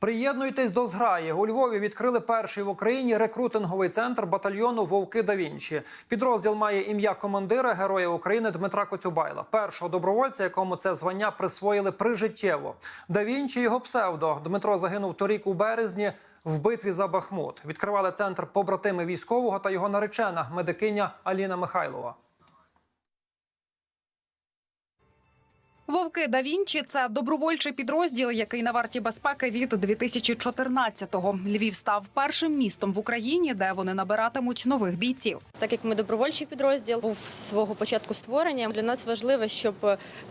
Приєднуйтесь до зграї. У Львові відкрили перший в Україні рекрутинговий центр батальйону Вовки да Вінчі. Підрозділ має ім'я командира Героя України Дмитра Коцюбайла, першого добровольця, якому це звання присвоїли прижиттєво. Да Вінчі його псевдо. Дмитро загинув торік у березні в битві за Бахмут. Відкривали центр побратими військового та його наречена медикиня Аліна Михайлова. Вовки да Вінчі – це добровольчий підрозділ, який на варті безпеки від 2014-го. Львів став першим містом в Україні, де вони набиратимуть нових бійців. Так як ми добровольчий підрозділ був свого початку створення, для нас важливо, щоб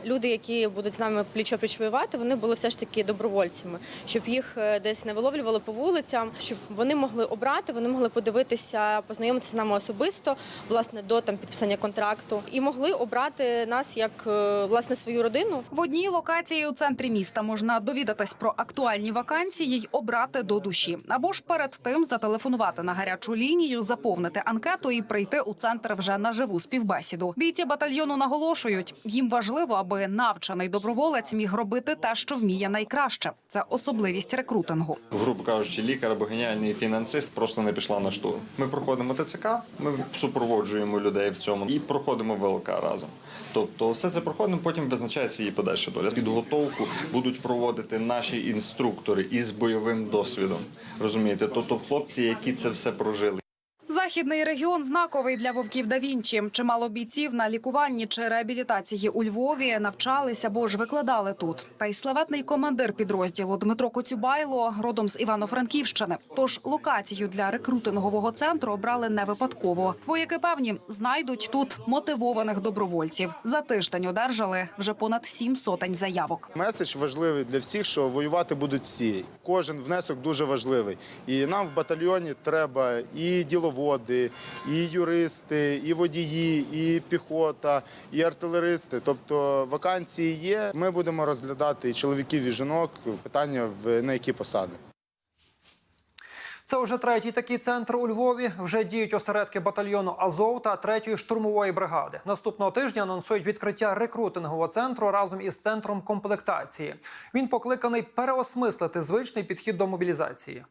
люди, які будуть з нами пліч-опліч воювати, вони були все ж таки добровольцями, щоб їх е, десь не виловлювали по вулицям, щоб вони могли обрати, вони могли подивитися, познайомитися з нами особисто, власне, до там підписання контракту, і могли обрати нас як е, власне свою родину. В одній локації у центрі міста можна довідатись про актуальні вакансії й обрати до душі. Або ж перед тим зателефонувати на гарячу лінію, заповнити анкету і прийти у центр вже на живу співбесіду. Бійці батальйону наголошують, їм важливо, аби навчений доброволець міг робити те, що вміє найкраще. Це особливість рекрутингу. грубо кажучи, лікар або геніальний фінансист просто не пішла на штурм. Ми проходимо ТЦК, ми супроводжуємо людей в цьому і проходимо ВЛК разом. Тобто, все це проходимо, потім визначається її подальша доля. Підготовку будуть проводити наші інструктори із бойовим досвідом. Розумієте, тобто хлопці, які це все прожили. Західний регіон знаковий для вовків да Вінчі. Чимало бійців на лікуванні чи реабілітації у Львові навчались або ж викладали тут. Та й славетний командир підрозділу Дмитро Коцюбайло родом з Івано-Франківщини. Тож локацію для рекрутингового центру обрали не випадково. Вояки певні знайдуть тут мотивованих добровольців. За тиждень одержали вже понад сім сотень заявок. Меседж важливий для всіх, що воювати будуть всі. Кожен внесок дуже важливий. І нам в батальйоні треба і діловоди, і юристи, і водії, і піхота, і артилеристи. Тобто вакансії є. Ми будемо розглядати і чоловіків, і жінок питання в на які посади. Це вже третій такий центр у Львові. Вже діють осередки батальйону Азов та третьої штурмової бригади. Наступного тижня анонсують відкриття рекрутингового центру разом із центром комплектації. Він покликаний переосмислити звичний підхід до мобілізації.